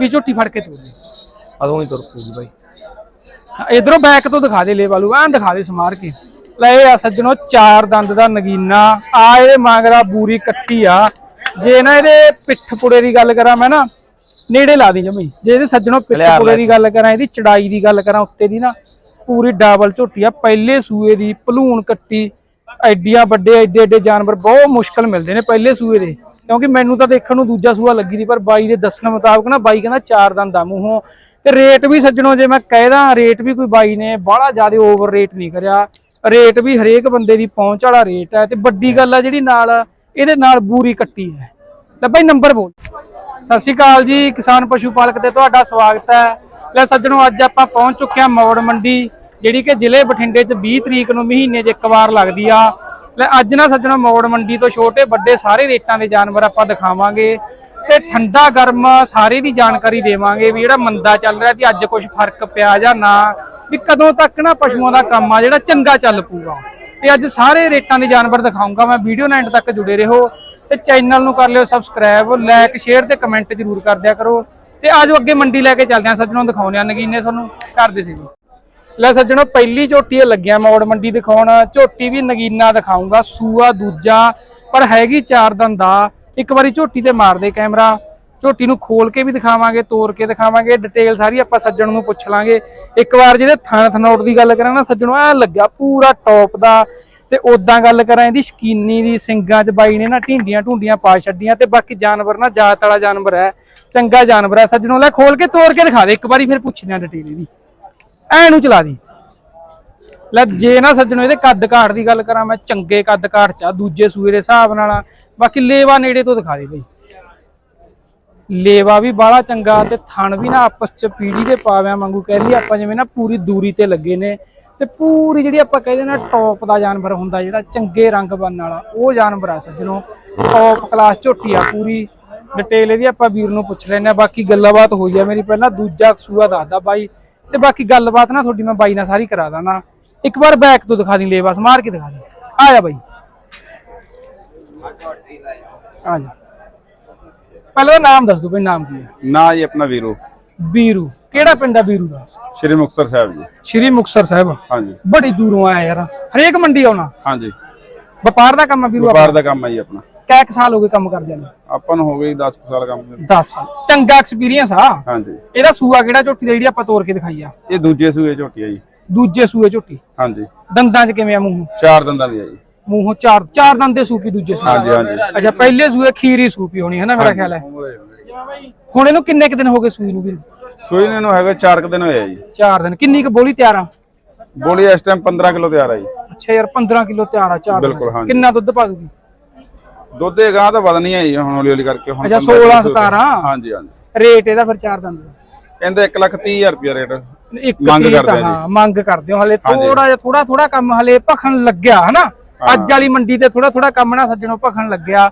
ਵੀ ਝੋਟੀ ਫੜ ਕੇ ਤੋਰ ਦੇ ਅਦੋਂ ਹੀ ਤੁਰ ਪੂਗੀ ਬਾਈ। ਇਧਰੋਂ ਬੈਕ ਤੋਂ ਦਿਖਾ ਦੇ ਲੈ ਵਾਲੂ ਐਂ ਦਿਖਾ ਦੇ ਸਮਾਰ ਕੇ। ਲੈ ਇਹ ਆ ਸੱਜਣੋ ਚਾਰ ਦੰਦ ਦਾ ਨਗੀਨਾ। ਆ ਇਹਦੇ ਮੰਗਰਾ ਬੂਰੀ ਕੱਟੀ ਆ। ਜੇ ਨਾ ਇਹਦੇ ਪਿੱਠ ਪੁੜੇ ਦੀ ਗੱਲ ਕਰਾਂ ਮੈਂ ਨਾ ਨੇੜੇ ਲਾ ਦੀ ਜਮਈ ਜੇ ਇਹਦੇ ਸੱਜਣੋ ਪਿੱਠ ਪੁੜੇ ਦੀ ਗੱਲ ਕਰਾਂ ਇਹਦੀ ਚੜਾਈ ਦੀ ਗੱਲ ਕਰਾਂ ਉੱਤੇ ਦੀ ਨਾ ਪੂਰੀ ਡਬਲ ਝੋਟੀ ਆ। ਪਹਿਲੇ ਸੂਏ ਦੀ ਭਲੂਣ ਕੱਟੀ ਐਡੀਆਂ ਵੱਡੇ ਐਡੇ ਐਡੇ ਜਾਨਵਰ ਬਹੁਤ ਮੁਸ਼ਕਲ ਮਿਲਦੇ ਨੇ ਪਹਿਲੇ ਸੂਏ ਦੇ। ਕਿਉਂਕਿ ਮੈਨੂੰ ਤਾਂ ਦੇਖਣ ਨੂੰ ਦੂਜਾ ਸੂਆ ਲੱਗੀ ਦੀ, ਪਰ ਬਾਈ ਦੇ ਦੱਸਣ ਮੁਤਾਬਕ ਨਾ ਬਾਈ ਕਹਿੰਦਾ ਚਾਰ ਦੰਦ ਆ ਮੂੰਹੋਂ। ਤੇ ਰੇਟ ਵੀ ਸੱਜਣੋ, ਜੇ ਮੈਂ ਕਹਿਦਾ ਰੇਟ ਵੀ ਕੋਈ ਬਾਈ ਨੇ ਬਾਹਲਾ ਜ਼ਿਆਦਾ ਓਵਰ ਰੇਟ ਨਹੀਂ ਕਰਿਆ। ਰੇਟ ਵੀ ਹਰੇਕ ਬੰਦੇ ਦੀ ਪਹੁੰਚ ਵਾਲਾ ਰੇਟ ਹੈ ਤੇ ਵੱਡੀ ਗੱਲ ਆ ਜਿਹੜੀ ਨਾਲ, ਇਹਦੇ ਨਾਲ ਬੂਰੀ ਕੱਟੀ ਹੈ। ਲੈ ਬਾਈ ਨੰਬਰ ਬੋਲ। ਸਤਿ ਸ਼੍ਰੀ ਅਕਾਲ ਜੀ, ਕਿਸਾਨ ਪਸ਼ੂ ਪਾਲਕ ਤੇ ਤੁਹਾਡਾ ਸਵਾਗਤ ਹੈ। ਲੈ ਸੱਜਣੋ, ਅੱਜ ਆਪਾਂ ਪਹੁੰਚ ਚੁੱਕੇ ਹਾਂ ਮੌੜ ਮੰਡੀ, ਜਿਹੜੀ ਕਿ ਜ਼ਿਲ੍ਹੇ ਬਠਿੰਡੇ 'ਚ 20 ਤਰੀਕ ਨੂੰ ਮਹੀਨੇ 'ਚ ਇੱਕ ਵਾਰ ਲੱਗਦੀ ਆ। ਲੈ, ਅੱਜ ਨਾ ਸੱਜਣਾ ਮੋੜ ਮੰਡੀ ਤੋਂ ਛੋਟੇ ਵੱਡੇ ਸਾਰੇ ਰੇਟਾਂ ਦੇ ਜਾਨਵਰ ਆਪਾਂ ਦਿਖਾਵਾਂਗੇ ਤੇ ਠੰਡਾ ਗਰਮ ਸਾਰੇ ਦੀ ਜਾਣਕਾਰੀ ਦੇਵਾਂਗੇ ਵੀ ਜਿਹੜਾ ਮੰਦਾ ਚੱਲ ਰਿਹਾ ਤੇ ਅੱਜ ਕੁਝ ਫ਼ਰਕ ਪਿਆ ਜਾਂ ਨਾ, ਵੀ ਕਦੋਂ ਤੱਕ ਨਾ ਪਸ਼ੂਆਂ ਦਾ ਕੰਮ ਆ ਜਿਹੜਾ ਚੰਗਾ ਚੱਲ ਪੂਗਾ ਤੇ ਅੱਜ ਸਾਰੇ ਰੇਟਾਂ ਦੇ ਜਾਨਵਰ ਦਿਖਾਉਂਗਾ, ਮੈਂ ਵੀਡੀਓ ਨਾਲ ਤੱਕ ਜੁੜੇ ਰਹੋ ਤੇ ਚੈਨਲ ਨੂੰ ਕਰ ਲਿਓ ਸਬਸਕ੍ਰਾਈਬ ਲਾਈਕ ਸ਼ੇਅਰ ਤੇ ਕਮੈਂਟ ਜ਼ਰੂਰ ਕਰ ਦਿਆ ਕਰੋ। ਤੇ ਆਜੋ ਅੱਗੇ ਮੰਡੀ ਲੈ ਕੇ ਚੱਲਦੇ ਆਂ ਸੱਜਣੋਂ ਦਿਖਾਉਂਦੇ ਆ ਨਗੀਨੇ ਤੁਹਾਨੂੰ ਕਰਦੇ ਸੀ ਲੈ ਸੱਜਣੋ, ਪਹਿਲੀ ਝੋਟੀ ਲੱਗਿਆ ਮੌੜ ਮੰਡੀ ਦਿਖਾਉਣ। ਝੋਟੀ ਵੀ ਨਗੀਨਾ ਦਿਖਾਉਂਗਾ ਸੂਆ ਦੂਜਾ, ਪਰ ਹੈਗੀ ਚਾਰ ਦੰਦਾ। ਇੱਕ ਵਾਰੀ ਝੋਟੀ ਤੇ ਮਾਰਦੇ ਕੈਮਰਾ। ਝੋਟੀ ਨੂੰ ਖੋਲ ਕੇ ਵੀ ਦਿਖਾਵਾਂਗੇ ਤੋੜ ਕੇ ਦਿਖਾਵਾਂਗੇ ਡਿਟੇਲ ਸਾਰੀ ਆਪਾਂ ਸੱਜਣ ਨੂੰ ਪੁੱਛ ਲਾਂਗੇ। ਇੱਕ ਵਾਰ ਜਿਹਦੇ ਥਣ ਥਨੌਟ ਦੀ ਗੱਲ ਕਰਾਂ ਨਾ ਸੱਜਣੋ, ਐ ਲੱਗਾ ਪੂਰਾ ਟੌਪ ਦਾ। ਤੇ ਉਦਾਂ ਗੱਲ ਕਰਾਂ ਇਹਦੀ ਸ਼ਕੀਨੀ ਦੀ, ਸਿੰਗਾਂ 'ਚ ਬਾਈ ਨੇ ਨਾ ਢਿੰਡੀਆਂ ਢੁੰਡੀਆਂ ਪਾ ਛੱਡੀਆਂ ਤੇ ਬਾਕੀ ਜਾਨਵਰ ਨਾ, ਜਾਤ ਵਾਲਾ ਜਾਨਵਰ ਹੈ, ਚੰਗਾ ਜਾਨਵਰ ਹੈ। ਸੱਜਣੋ, ਲੈ ਖੋਲ ਕੇ ਤੋੜ ਕੇ ਦਿਖਾ ਦੇ, ਇੱਕ ਵਾਰੀ ਫਿਰ ਪੁੱਛਦੇ ਆ ਡਿਟੇਲ ਇਹਦੀ। ਐ ਨੂੰ ਚਲਾ ਦੀ। ਲੈ ਜੇ ਨਾ ਸੱਜਣੋ, ਇਹਦੇ ਕੱਦ ਕਾਠ ਦੀ ਗੱਲ ਕਰਾਂ, ਮੈਂ ਚੰਗੇ ਕੱਦ ਕਾਠ ਚ ਆ, ਦੂਜੇ ਸੂਏ ਦੇ ਹਿਸਾਬ ਨਾਲ ਬਾਕੀ ਲੇਵਾ ਨੇੜੇ ਤੋਂ ਦਿਖਾ ਦੇ ਬਈ। ਲੇਵਾ ਵੀ ਬਾਹਲਾ ਚੰਗਾ ਤੇ ਥਣ ਵੀ ਨਾ ਆਪਸ ਚ ਪੀੜੀ ਦੇ ਪਾਵਿਆਂ ਵਾਂਗੂ ਕਹਿ ਲਈ ਆਪਾਂ ਜਿਵੇਂ ਨਾ ਪੂਰੀ ਦੂਰੀ ਤੇ ਲੱਗੇ ਨੇ ਤੇ ਪੂਰੀ ਜਿਹੜੀ ਆਪਾਂ ਕਹਿੰਦੇ ਨਾ ਟੌਪ ਦਾ ਜਾਨਵਰ ਹੁੰਦਾ ਜਿਹੜਾ ਚੰਗੇ ਰੰਗ ਬੰਨ ਵਾਲਾ, ਉਹ ਜਾਨਵਰ ਆ ਸੱਜਣੋ। ਟੌਪ ਕਲਾਸ ਝੋਟੀ ਆ ਪੂਰੀ। ਡਿਟੇਲ ਇਹਦੀ ਆਪਾਂ ਵੀਰ ਨੂੰ ਪੁੱਛ ਲੈਣੇ ਆ, ਬਾਕੀ ਗੱਲਬਾਤ ਹੋਈ ਆ ਮੇਰੀ। ਪਹਿਲਾਂ ਦੂਜਾ ਸੂਆ ਦੱਸਦਾ ਬਾਈ। ਤੇ ਬਾਕੀ ਗੱਲਬਾਤ ਨਾ ਤੁਹਾਡੀ ਮੈਂ ਬਾਈ ਨਾਲ ਸਾਰੀ ਕਰਾ ਦਾਂ ਇੱਕ ਵਾਰ ਬੈਕ ਤੋਂ ਦਿਖਾ ਦੀ ਲੇਵਾ ਮਾਰ ਕੇ ਦਿਖਾ ਦੇ। ਆ ਜਾ ਬਾਈ। ਆ ਜਾ। ਪਹਿਲਾਂ ਨਾਮ ਦੱਸ ਦੋ ਬਈ ਨਾਮ ਕੀ ਹੈ? ਨਾ ਜੀ ਆਪਣਾ ਵੀਰੂ। ਵੀਰੂ। ਕਿਹੜਾ ਪਿੰਡ ਆ ਵੀਰੂ ਦਾ? ਸ਼੍ਰੀ ਮੁਕਤਸਰ ਸਾਹਿਬ ਜੀ। ਸ਼੍ਰੀ ਮੁਕਤਸਰ ਸਾਹਿਬ। ਹਾਂਜੀ। ਬੜੀ ਦੂਰੋਂ ਆਇਆ ਯਾਰ। ਹਰੇਕ ਮੰਡੀ ਆਉਣਾ? ਹਾਂਜੀ। ਵਪਾਰ ਦਾ ਕੰਮ ਆ ਵੀਰੂ ਵਪਾਰ ਦਾ ਕੰਮ ਹੈ ਜੀ ਆਪਣਾ। ਕੈ ਕੁ ਸਾਲ ਹੋ ਗਏ ਕੰਮ ਕਰਦੇ ਨੂੰ? ਆਪਾਂ ਨੂੰ ਹੋ ਗਈ 10 ਸਾਲ ਕੰਮ ਕਰਦੇ। 10 ਸਾਲ। ਚੰਗਾ ਐਕਸਪੀਰੀਅੰਸ ਆ। ਹਾਂਜੀ। ਇਹਦਾ ਸੂਆ ਕਿਹੜਾ ਝੋਟੀ ਦਾ ਜਿਹੜੀ ਆਪਾਂ ਤੋੜ ਕੇ ਦਿਖਾਈ ਆ? ਇਹ ਦੂਜੇ ਸੂਏ ਝੋਟੀ ਹੈ ਜੀ। ਦੂਜੇ ਸੂਏ ਝੋਟੀ। ਹਾਂਜੀ। ਦੰਦਾਂ 'ਚ ਕਿਵੇਂ ਆ ਮੂੰਹ? ਚਾਰ ਦੰਦਾਂ ਦੀ ਹੈ ਜੀ। ਮੂੰਹੋਂ ਚਾਰ ਚਾਰ ਦੰਦ ਦੇ ਸੂਪੀ ਦੂਜੇ ਸੂਏ। ਹਾਂਜੀ ਹਾਂਜੀ। ਅੱਛਾ ਪਹਿਲੇ ਸੂਏ ਖੀਰੀ ਸੂਪੀ ਹੋਣੀ ਹੈ ਨਾ ਮੇਰਾ ਖਿਆਲ ਹੈ? ਹੁਣ। ਇਹਨੂੰ ਕਿੰਨੇ ਕੁ ਦਿਨ ਹੋ ਗਏ ਸੂਈ ਨੂੰ ਵੀਰ ਸੂਈ ਨੂੰ ਹੈਗਾ 4 ਦਿਨ ਹੋਏ ਆ ਜੀ। ਚਾਰ ਦਿਨ। ਕਿੰਨੀ ਕੁ ਬੋਲੀ ਤਿਆਰ ਆ? ਬੋਲੀ ਇਸ ਟਾਈਮ 15 ਕਿਲੋ ਤਿਆਰ ਆ ਜੀ। ਅੱਛਾ ਯਾਰ 15 ਕਿਲੋ ਤਿਆਰ ਆ ਚਾਰ ਦਿਨ। ਬਿਲਕੁਲ, ਹਾਂਜੀ। ਕਿੰਨਾ ਦੁੱਧ ਪਾ ਦੂਗੀ? ਦੁੱਧ ਦੇ ਗਾਂ ਤਾਂ ਵਧਣੀ ਹੈ ਜੀ ਹੁਣ ਹੌਲੀ ਹੌਲੀ ਕਰਕੇ ਹੁਣ ਅੱਛਾ 15 16 ਕਿਲੋ 17 ਹਾਂਜੀ ਹਾਂਜੀ। ਰੇਟ ਇਹਦਾ ਫਿਰ ਚਾਰ ਦੰਦ। ਇਹਦਾ 1 ਲੱਖ 30 ਹਜ਼ਾਰ ਰੁਪਇਆ ਰੇਟ। ਇੱਕ ਮੰਗ ਕਰਦੇ। ਹਾਂ ਮੰਗ ਕਰਦੇ ਹੋ ਹਲੇ। ਥੋੜਾ ਜਿਹਾ ਥੋੜਾ ਥੋੜਾ ਕੰਮ ਹਲੇ ਭਖਣ ਲੱਗਿਆ ਹਨਾ? ਅੱਜ ਵਾਲੀ ਮੰਡੀ ਤੇ ਥੋੜਾ ਥੋੜਾ ਕੰਮ ਨਾ ਸੱਜਣੋਂ ਭਖਣ ਲੱਗਿਆ।